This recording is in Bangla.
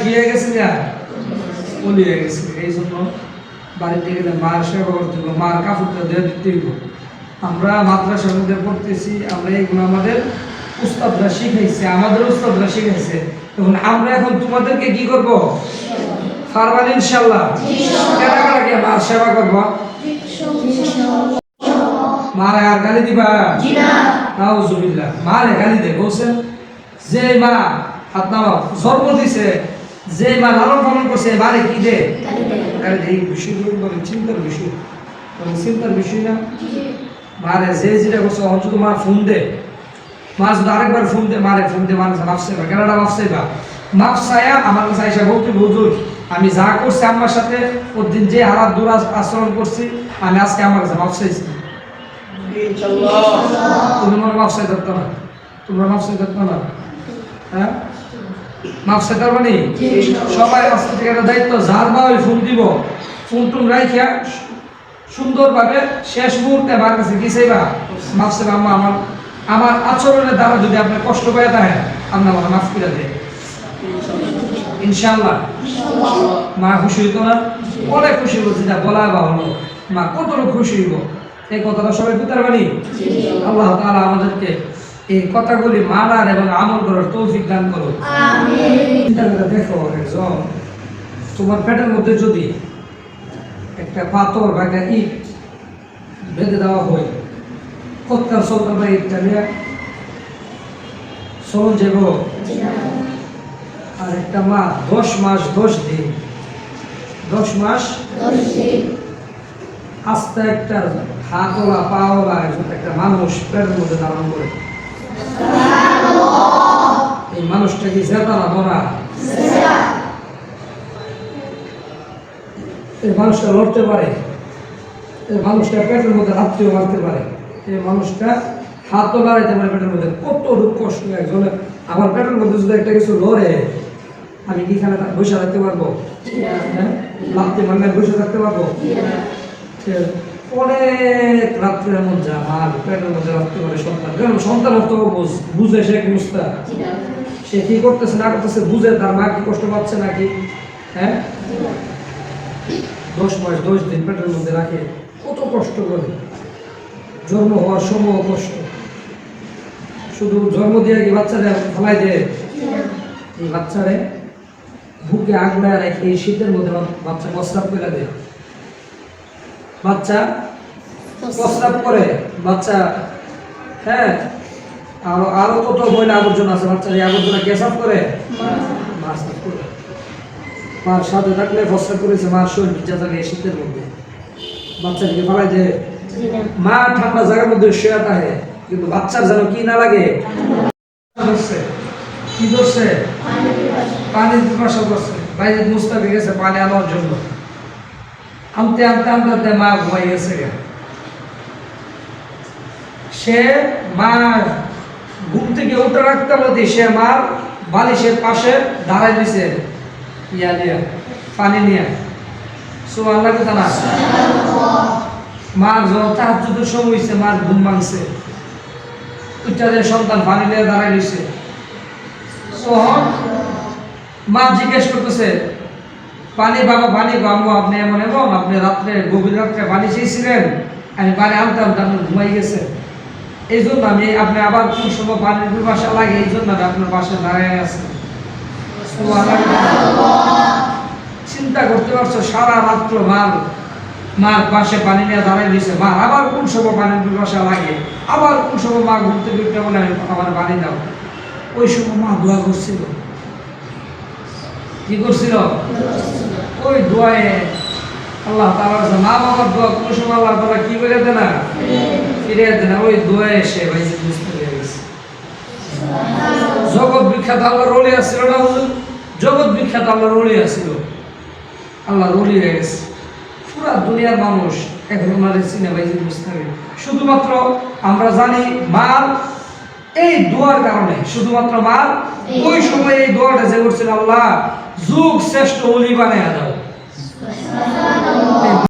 কি হয়ে গেছে যা হয়ে গেছে। এই জন্য বাড়ি থেকে যে মার সেবা করতে হবে মার কাপড়টা দিয়ে দিতে হইব। আমরা মাদ্রাসার মধ্যে পড়তেছি, আমরা এগুলো আমাদের উস্তাদরা শিখাইছে, আমাদের উস্তাদরা শিখাইছে। তখন আমরা এখন তোমাদেরকে কি করব? ফারমান ইনশাল্লাহ মার সেবা করব? মারে আর গালি দিবা? নাউজুবিল্লাহ। মারে গালি দে বলছেন যে মা, হাত নামাও, জন্ম দিছে যে মা লালন পালন করছে মারে কি দে? এই বিষয়গুলো বলে চিন্তার বিষয়। চিন্তার বিষয় না? মারে যে যেটা করছে অন্তত মা ফোন দে। মা যদি আরেকবার ফোন দে মারে ফোন দে মানুষ মাপসাইবা কেনাডা মাপসাইবা মাপসায়া আমার কাছে আইসা বলতে হুজুর আমি যা করছি আমার সাথে ওর দিন যে হারাত দূর আচরণ করছি আমি আজকে আমার কাছে মাপসাইছি তুমি আমার মাপসাই ধরতো না। তোমরা মাপসাই ধরতো না। হ্যাঁ? মাপসাই ধরবো নি সবাই দায়িত্ব, যার বা ওই দিব। সুন্দরভাবে শেষ মুহূর্তে আমার কাছে মাপসাই আম্মা, আমার আমার আচরণের দ্বারা যদি আপনার কষ্ট পেয়ে থাকে আপনি আমার মাফ করে দেয় ইনশাআল্লাহ। মা খুশি হইতো না? অনেক খুশি যেটা বলা বা হলো। মা কতটা খুশি হইব? এই কথাটা সবাই বুঝতে পারি আল্লাহ তাআলা আমাদেরকে এই কথাগুলি মানার এবং আমল করার তৌফিক দান করো। চিন্তা করে দেখো একজন তোমার পেটের মধ্যে যদি একটা পাথর বা একটা ইট বেঁধে দেওয়া হয় কতকাল চলতে পারে ইটটা নিয়ে চলন যাব আর একটা মা দশ মাস দশ দিন। দশ মাস? আস্তে একটা হাতওয়ালা পাওয়ালা একজন একটা মানুষ পেটের মধ্যে ধারণ করে। এই মানুষটা কি মরা? এই মানুষটা লড়তে পারে। এই মানুষটা পেটের মধ্যে রাত্রিও মারতে পারে। এই মানুষটা হাতও লড়াইতে পারে পেটের মধ্যে। কত দুঃখ কষ্ট একজনের আমার পেটের মধ্যে যদি একটা কিছু লড়ে আমি কি এখানে বসে থাকতে পারব? হ্যাঁ? লাভতে মানে বসে থাকতে পারব? সে অনেক রাত্রে এমন যা আর পেটের মধ্যে রাখতে পারে সন্তান। কারণ সন্তান তো বুঝে সে বুঝতা? সে কি করতেছে, না করতেছে, বুঝে তার মা কি কষ্ট পাচ্ছে নাকি? হ্যাঁ? দশ মাস, দশ দিন পেটের মধ্যে রাখে, কত কষ্ট করে। জন্ম হওয়ার সময় কষ্ট। শুধু জন্ম দিয়ে কি বাচ্চারা ফেলাই দেয়? এই বাচ্চারে বুকে আগলায় রেখে, এই শীতের মধ্যে বাচ্চা প্রস্রাব করে দেয়। বাচ্চা? প্রস্রাব করে বাচ্চা। হ্যাঁ? আরও আরও কত ময়লা আবর্জনা আছে বাচ্চার? এই আবর্জনা কে সাফ করে? মা। সাফ করে। মার সাথে থাকলে প্রস্রাব করেছে মার শরীর ভিজা থাকে শীতের মধ্যে। বাচ্চাকে দেয় মা ঠান্ডা জায়গার মধ্যে শুয়ে থাকে কিন্তু বাচ্চার যেন কি না লাগে। কি ধরছে? পানি পিপাসা। করছে বাইরে মুস্তাফি গেছে পানি আনার জন্য। আনতে আনতে আনতে আনতে মা ঘুমাই গেছে সে মা ঘুম থেকে উঠে রাখতে মধ্যে সে মার বালিশের পাশে দাঁড়াই দিছে। ইয়া নিয়ে পানি নিয়ে। সো আল্লাহ কথা না? মার যখন তাহার যুদ্ধের সময় হয়েছে মার ঘুম ভাঙছে। উচ্চাদের সন্তান পানি নিয়ে দাঁড়াই দিছে তখন মা জিজ্ঞেস করতেছে পানি বাবা, পানি বাবু, আপনি এমন এমন, আপনি রাত্রে, গভীর রাত্রে পানি চেয়েছিলেন আমি পানি আনতে আনতে আপনি ঘুমাই গেছে। এই জন্য আমি, আপনি আবার কোন সময় পানির পিপাসা লাগে, এই জন্য আমি আপনার পাশে দাঁড়িয়ে আছি। চিন্তা করতে পারছ, সারা রাত্র মার মার পাশে পানি নিয়ে দাঁড়িয়ে দিয়েছে মা আবার কোন সময় পানির পিপাসা লাগে? আবার কোন সময় মা ঘুরতে ফিরতে বলে, আমি আমার পানি দাও ওই সময় মা দোয়া করছিল। কি করছিল? ওই দোয়ায় আল্লাহ কাছে মা বাবার দোয়া কোনো সময় আল্লাহ তাআলা কি করে না? ফিরে না ওই দোয়ায় এসে ভাই বুঝতে পেরে গেছে। জগৎ বিখ্যাত আল্লাহ রলি আসছিল না হুজুর? জগৎ বিখ্যাত আল্লাহ রলি আসছিল আল্লাহ রলি হয়ে গেছে। পুরা দুনিয়ার মানুষ এখন ওনাদের চিনে ভাই বুঝতে হবে শুধুমাত্র আমরা জানি মার এই দোয়ার কারণে শুধুমাত্র মা? ওই সময় এই দোয়াটা যে করছিল আল্লাহ যুগ শ্রেষ্ঠ অলি বানায় দাও।